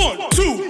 One, two,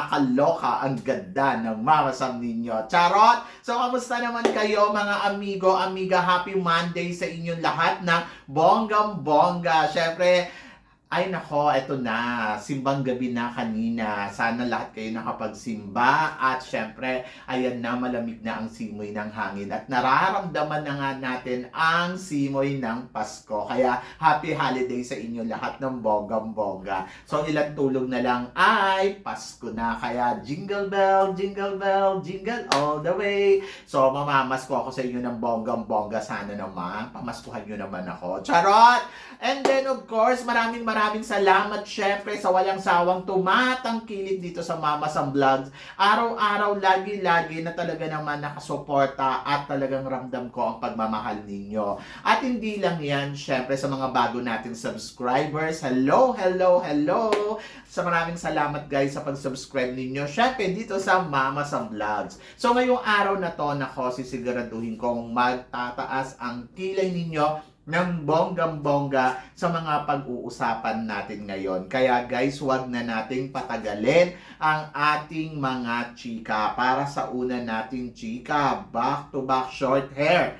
nakakaloka ang ganda ng mamasam ninyo. Charot! So, kamusta naman kayo mga amigo, amiga? Happy Monday sa inyong lahat na bonggang-bongga. Siyempre, ay nako, eto na. Simbang gabi na kanina. Sana lahat kayo nakapagsimba. At syempre, ayan na, malamig na ang simoy ng hangin. At nararamdaman na nga natin ang simoy ng Pasko. Kaya, happy holiday sa inyo lahat ng bonggang-bongga. So, ilang tulog na lang ay Pasko na. Kaya, jingle bell, jingle bell, jingle all the way. So, mamamasko ako sa inyo ng bonggang-bongga. Sana naman, pamaskuhan nyo naman ako. Charot! And then, of course, maraming maraming salamat syempre sa walang sawang tumatangkilik dito sa Mama Sam Vlogs. Araw-araw, lagi-lagi na talaga naman nakasuporta at talagang ramdam ko ang pagmamahal ninyo. At hindi lang yan, syempre sa mga bago nating subscribers. Hello, hello, hello! Sa maraming salamat guys sa pag-subscribe ninyo. Syempre dito sa Mama Sam Vlogs. So ngayong araw na to, nako, sisiguraduhin kong magtataas ang kilay ninyo ng bonggang-bongga sa mga pag-uusapan natin ngayon. Kaya guys, wag na nating patagalin ang ating mga chika. Para sa una nating chika, back-to-back short hair.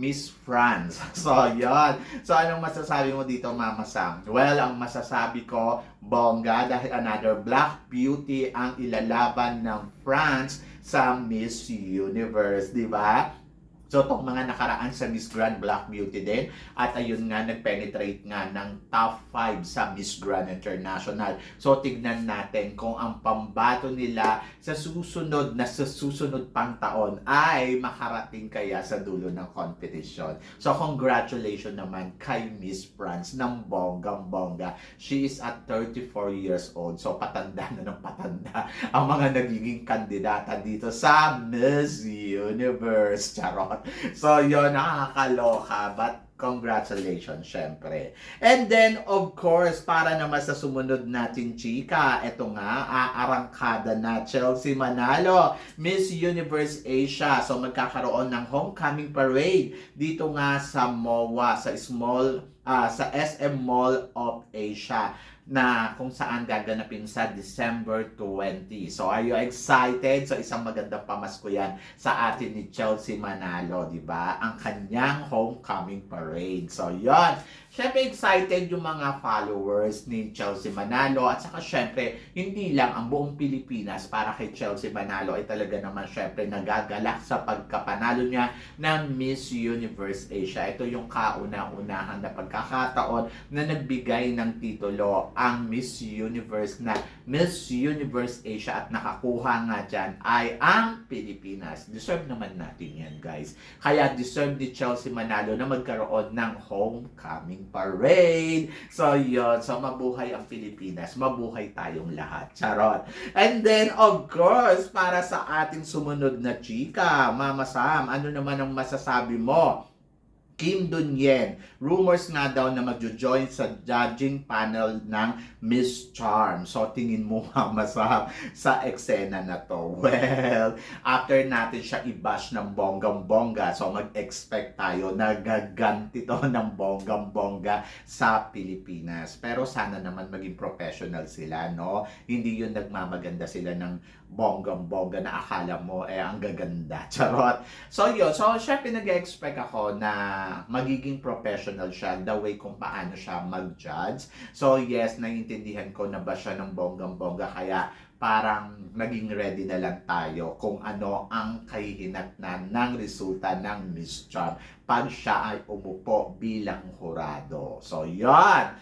Miss France. So, yon. So, anong masasabi mo dito, Mama Sam? Well, ang masasabi ko, bongga, dahil another black beauty ang ilalaban ng France sa Miss Universe, di ba? So, itong mga nakaraan sa Miss Grand Black Beauty din. At ayun nga, nag-penetrate nga ng top 5 sa Miss Grand International. So, tignan natin kung ang pambato nila sa susunod na sa susunod pang taon ay makarating kaya sa dulo ng competition. So, congratulations naman kay Miss France ng bonggang-bongga. She is at 34 years old. So, patanda na ng patanda ang mga nagiging kandidata dito sa Miss Universe. Charot. So, yun, nakakaloka. But, congratulations, syempre. And then, of course, para naman sa sumunod natin, chika, eto nga, aarangkada na Chelsea Manalo, Miss Universe Asia. So, magkakaroon ng homecoming parade dito nga sa MOA, sa small, ah, sa SM Mall of Asia na kung saan gaganapin sa December 20. So, are you excited? So, isang magandang pamasko yan sa atin ni Chelsea Manalo, di ba? Ang kanyang homecoming parade. So, yon Siyempre, excited yung mga followers ni Chelsea Manalo at saka syempre, hindi lang ang buong Pilipinas para kay Chelsea Manalo ay talaga naman syempre nagagalak sa pagkapanalo niya ng Miss Universe Asia. Ito yung kauna-unahan na pagkakataon na nagbigay ng titulo ang Miss Universe na Miss Universe Asia at nakakuha nga dyan ay ang Pilipinas. Deserve naman natin yan guys. Kaya deserve ni Chelsea Manalo na magkaroon ng homecoming parade. So, yun. So, mabuhay ang Pilipinas. Mabuhay tayong lahat. Charot. And then, of course, para sa ating sumunod na chika, Mama Sam, ano naman ang masasabi mo? Kim Dunyen. Rumors nga daw na magjo-join sa judging panel ng Miss Charm. So, tingin mo Mama Sam sa eksena na to. Well, after natin siya i-bash ng bonggang-bongga, so mag-expect tayo na gaganti to ng bonggang-bongga sa Pilipinas. Pero sana naman maging professional sila, no? Hindi yun nagmamaganda sila ng bonggang-bongga na akala mo eh ang gaganda. Charot. So yun, so syempre nag-expect ako na magiging professional siya the way kung paano siya mag-judge. So yes, naiintindihan ko na ba siya ng bonggang-bongga kaya parang naging ready na lang tayo kung ano ang kahihinatnan ng resulta ng Miss Charm pag siya ay umupo bilang hurado. So, yon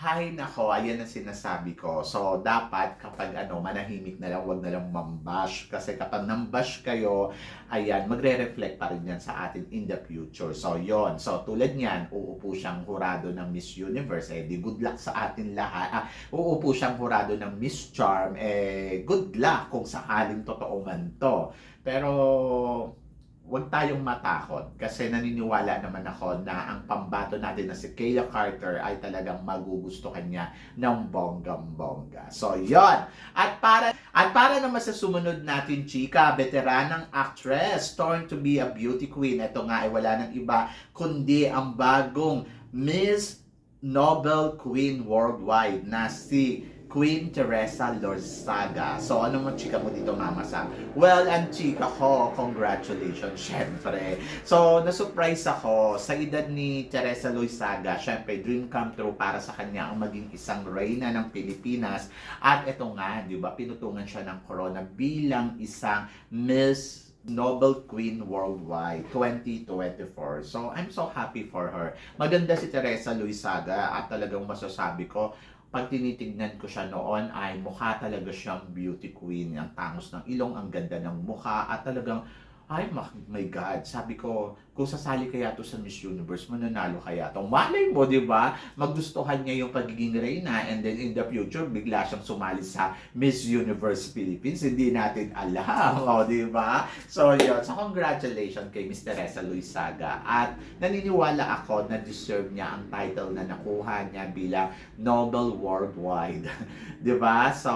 Hay nako, ayan ang sinasabi ko. So, dapat kapag ano, manahimik na lang, wag na lang mambash. Kasi kapag nambash kayo, ayan, magre-reflect pa rin yan sa atin in the future. So, yon So, tulad niyan, uupo siyang hurado ng Miss Universe. Eh, di good luck sa atin lahat. Ah, uupo siyang hurado ng Miss Charm. Eh, good luck kung sakaling totoo man to. Pero, huwag tayong matakot kasi naniniwala naman ako na ang pambato natin na si Kayla Carter ay talagang magugustuhan niya ng bonggang-bongga. So, yon. At para at para naman sa sumunod natin, chika, veteranang actress, torn to be a beauty queen. Ito nga ay wala ng iba kundi ang bagong Miss Nobel Queen Worldwide na si Queen Teresa Lorzaga. So, ano mo chika mo dito, Mama Sam? Well, ang chika ko, congratulations, syempre. So, na-surprise ako sa edad ni Teresa Lorzaga. Syempre, dream come true para sa kanya ang maging isang reyna ng Pilipinas. At ito nga, di ba, pinutungan siya ng corona bilang isang Miss Nobel Queen Worldwide 2024. So, I'm so happy for her. Maganda si Teresa Luisaga at talagang masasabi ko, pag tinitignan ko siya noon ay mukha talaga siyang beauty queen. Ang tangos ng ilong, ang ganda ng mukha at talagang ay my God, sabi ko, kung sasali kaya to sa Miss Universe, mananalo kaya to. Malay mo, di ba? Magustuhan niya yung pagiging reyna and then in the future, bigla siyang sumali sa Miss Universe Philippines. Hindi natin alam, o di ba? So, yun. So, congratulations kay Miss Teresa Luisaga. At naniniwala ako na deserve niya ang title na nakuha niya bilang Nobel Worldwide. di ba? So,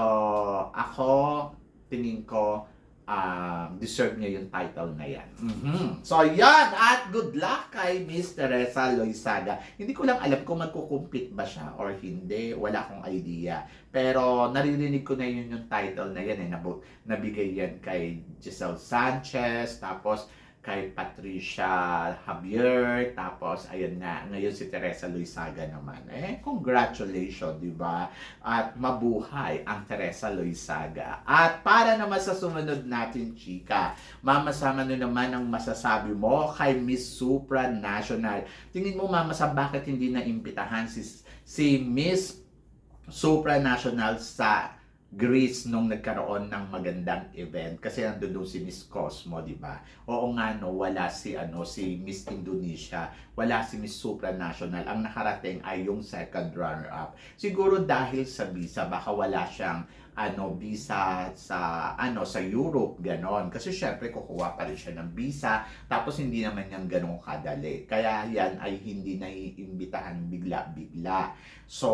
ako, tingin ko, um, deserve niya yung title na yan. Mhm. So, yan! At good luck kay Miss Teresa Loisaga. Hindi ko lang alam kung magkukumplit ba siya or hindi. Wala akong idea. Pero naririnig ko na yun yung title na yan. Eh. Nabigay yan kay Giselle Sanchez. Tapos kay Patricia Javier, tapos ayun nga, ngayon si Teresa Luisaga naman. Eh, congratulations, di ba? At mabuhay ang Teresa Luisaga. At para naman sa sumunod natin, chika, mamasama na naman ang masasabi mo kay Miss Supranational. Tingin mo, mama, sa bakit hindi na imbitahan si, si Miss Supranational sa Greece nung nagkaroon ng magandang event kasi nandun doon si Miss Cosmo, di ba? Oo nga no, wala si ano si Miss Indonesia, wala si Miss Supranational. Ang nakarating ay yung second runner up. Siguro dahil sa visa baka wala siyang ano visa sa ano sa Europe ganon kasi syempre kukuha pa rin siya ng visa tapos hindi naman yan ganun kadali kaya yan ay hindi naiimbitahan bigla-bigla so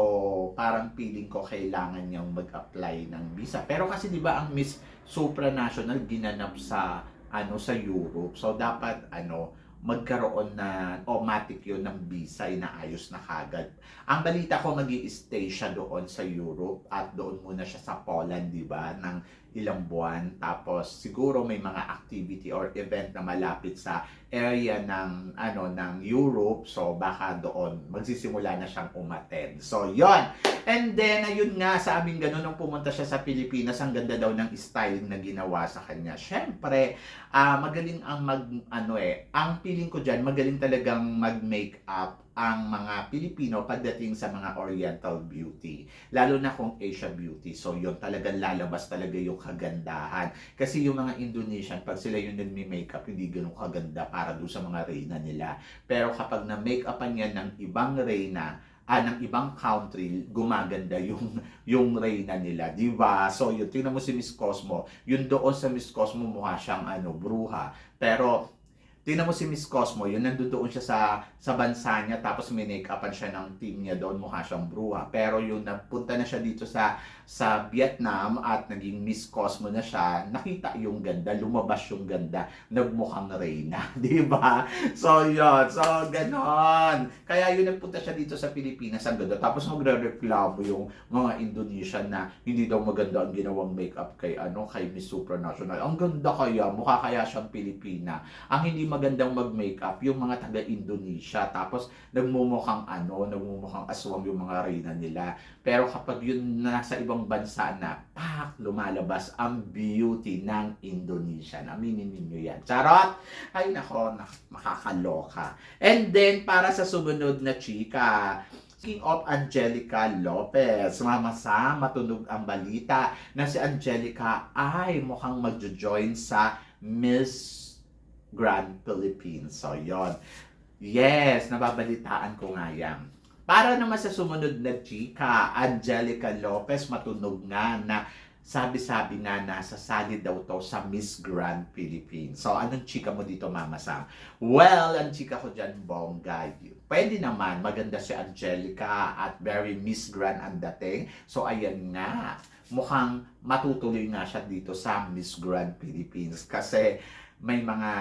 parang feeling ko kailangan niyang mag-apply ng visa. Pero kasi di ba ang Miss Supranational ginanap sa ano sa Europe. So dapat ano magkaroon na automatic yun ng visa, inaayos na kagad. Ang balita ko, mag stay siya doon sa Europe at doon muna siya sa Poland, di ba, ng ilang buwan. Tapos siguro may mga activity or event na malapit sa area ng ano ng Europe. So baka doon magsisimula na siyang umattend. So yon. And then ayun nga sa aming ganun nung pumunta siya sa Pilipinas, ang ganda daw ng styling na ginawa sa kanya. Syempre, ah magaling ang mag ano eh, ang feeling ko diyan magaling talagang mag-makeup ang mga Pilipino pagdating sa mga Oriental beauty. Lalo na kung Asia beauty. So, yun talagang lalabas talaga yung kagandahan. Kasi yung mga Indonesian, pag sila yung nagmi-makeup, hindi ganun kaganda para doon sa mga reyna nila. Pero kapag na-makeupan yan ng ibang reyna, ah, ng ibang country, gumaganda yung yung reyna nila, di ba? So, yun, tingnan mo si Miss Cosmo, yun doon sa Miss Cosmo mukha siyang ano, bruha. Pero, tingnan mo si Miss Cosmo, yun nandoon siya sa sa bansa niya tapos minake-upan siya ng team niya doon mukha siyang bruha. Pero yung napunta na siya dito sa sa Vietnam at naging Miss Cosmo na siya, nakita yung ganda, lumabas yung ganda, nagmukhang reyna, di ba? So yun, so ganon. Kaya yun nagpunta siya dito sa Pilipinas, ang ganda. Tapos magre-reklamo yung mga Indonesian na hindi daw maganda ang ginawang makeup kay ano kay Miss Supranational. Ang ganda kaya, mukha kaya siyang Pilipina. Ang hindi magandang mag-makeup yung mga taga-Indonesia. Tapos nagmumukhang ano, nagmumukhang aswang yung mga reyna nila. Pero kapag yun nasa ibang bansa na, pak, lumalabas ang beauty ng Indonesia. Aminin ninyo yan. Charot! Ay nako, nak- makakaloka. And then, para sa sumunod na chika, King of Angelica Lopez. Mama Sam, matunog ang balita na si Angelica ay mukhang magjo-join sa Miss Grand Philippines. So, yon. Yes, nababalitaan ko nga yan. Para naman sa sumunod na chika, Angelica Lopez matunog nga na sabi-sabi nga na sasali daw to sa Miss Grand Philippines. So, anong chika mo dito, Mama Sam? Well, ang chika ko dyan, bongga. Pwede naman, maganda si Angelica at very Miss Grand ang dating. So, ayan nga. Mukhang matutuloy nga siya dito sa Miss Grand Philippines. Kasi may mga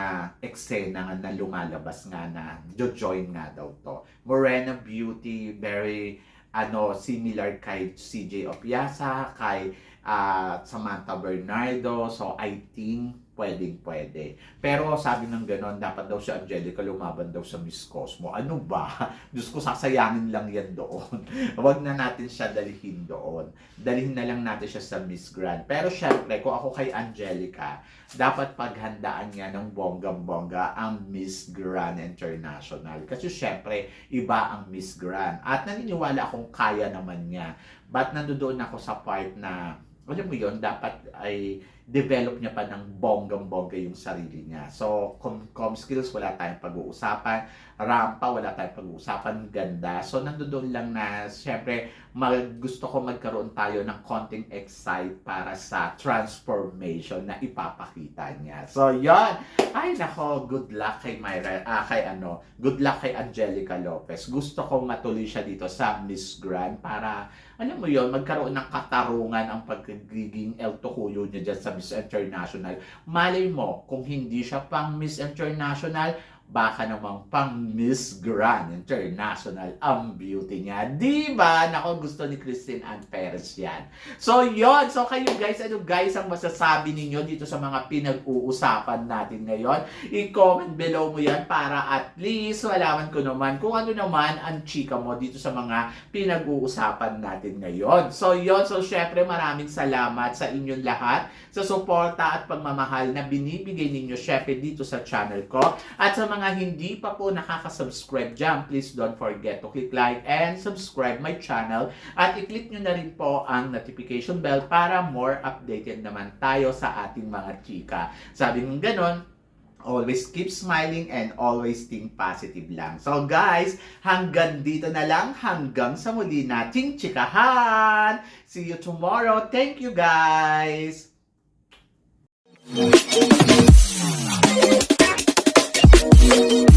eksena nga na lumalabas nga na join nga daw to. Morena Beauty, very ano similar kay CJ Opiasa, kay ah, Samantha Bernardo. So I think pwedeng pwede. Pero sabi ng ganon, dapat daw si Angelica lumaban daw sa Miss Cosmo. Ano ba? Diyos ko, sasayangin lang yan doon. Huwag na natin siya dalihin doon. Dalhin na lang natin siya sa Miss Grand. Pero syempre, kung ako kay Angelica, dapat paghandaan niya ng bonggang-bongga ang Miss Grand International. Kasi syempre, iba ang Miss Grand. At naniniwala akong kaya naman niya. But nandoon ako sa part na, alam mo yon dapat ay develop niya pa ng bonggang-bongga yung sarili niya. So, com, com skills, wala tayong pag-uusapan. Rampa, wala tayong pag-uusapan. Ganda. So, nandoon lang na, syempre, mag, gusto ko magkaroon tayo ng konting excite para sa transformation na ipapakita niya. So, yon Ay, nako, good luck kay Myra, ah, kay ano, good luck kay Angelica Lopez. Gusto ko matuloy siya dito sa Miss Grand para, alam mo yon magkaroon ng katarungan ang pagiging El Tocuyo niya dyan sa Miss International. Malay mo, kung hindi siya pang Miss International, baka namang pang Miss Grand International ang beauty niya. Di ba? Nako, gusto ni Christine Ann Perez yan. So, yon So, kayo guys, ano guys ang masasabi ninyo dito sa mga pinag-uusapan natin ngayon? I-comment below mo yan para at least malaman ko naman kung ano naman ang chika mo dito sa mga pinag-uusapan natin ngayon. So, yon So, syempre, maraming salamat sa inyong lahat sa suporta at pagmamahal na binibigay ninyo syempre dito sa channel ko. At sa mga hindi pa po nakaka-subscribe dyan, please don't forget to click like and subscribe my channel. At i-click nyo na rin po ang notification bell para more updated naman tayo sa ating mga chika. Sabi ng ganon, always keep smiling and always think positive lang. So guys, hanggang dito na lang, hanggang sa muli nating chikahan. See you tomorrow. Thank you guys! Thank you.